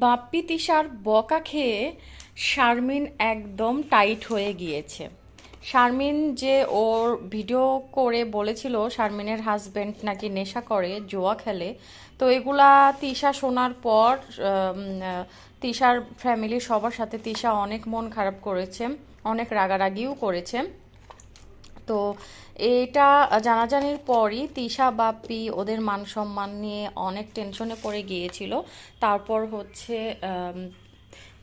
বাপ্পি তিশার বকা খেয়ে শারমিন একদম টাইট হয়ে গিয়েছে। শারমিন যে ওর ভিডিও করে বলেছিল, শারমিনের হাজব্যান্ড নাকি নেশা করে, জুয়া খেলে। তো এগুলা তিশা শোনার পর তিশার ফ্যামিলির সবার সাথে তিশা অনেক মন খারাপ করেছে, অনেক রাগারাগিও করেছে। তো এটা জানাজানির পরই তিশা, বাপ্পি ওদের মান সম্মান নিয়ে অনেক টেনশনে পড়ে গিয়েছিল। তারপর হচ্ছে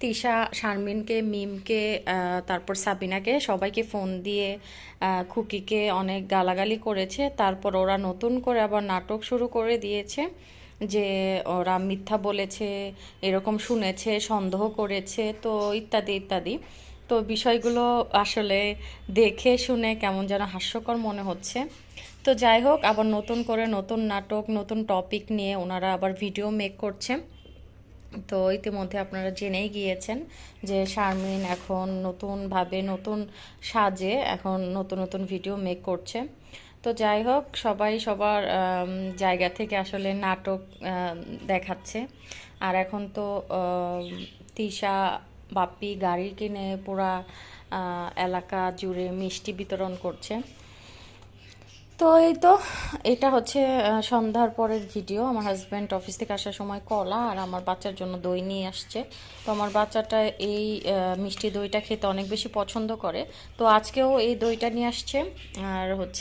তিশা শারমিনকে, মিমকে তারপর সাবিনাকে সবাইকে ফোন দিয়ে খুকিকে অনেক গালাগালি করেছে। তারপর ওরা নতুন করে আবার নাটক শুরু করে দিয়েছে যে ওরা মিথ্যা বলেছে, এরকম শুনেছে, সন্দেহ করেছে, তো ইত্যাদি ইত্যাদি। তো বিষয়গুলো আসলে দেখে শুনে কেমন যেন হাস্যকর মনে হচ্ছে। তো যাই হোক, আবার নতুন করে নতুন নাটক, নতুন টপিক নিয়ে ওনারা আবার ভিডিও মেক করছে। তো ইতিমধ্যে আপনারা জেনেই গিয়েছেন যে শারমিন এখন নতুনভাবে নতুন সাজে এখন নতুন নতুন ভিডিও মেক করছে। তো যাই হোক, সবাই সবার জায়গা থেকে আসলে নাটক দেখাচ্ছে। আর এখন তো তিশা বাপ্পি গাড়ি কিনে পুরা এলাকা জুড়ে মিষ্টি বিতরণ করছে। তো এই তো, এটা হচ্ছে সন্ধ্যার পরের ভিডিও। আমার হাজব্যান্ড অফিস থেকে আসার সময় কলা আর আমার বাচ্চার জন্য দই নিয়ে আসছে। তো আমার বাচ্চাটা এই মিষ্টি দইটা খেতে অনেক বেশি পছন্দ করে। তো আজকেও এই দইটা নিয়ে আসছে। আর হচ্ছে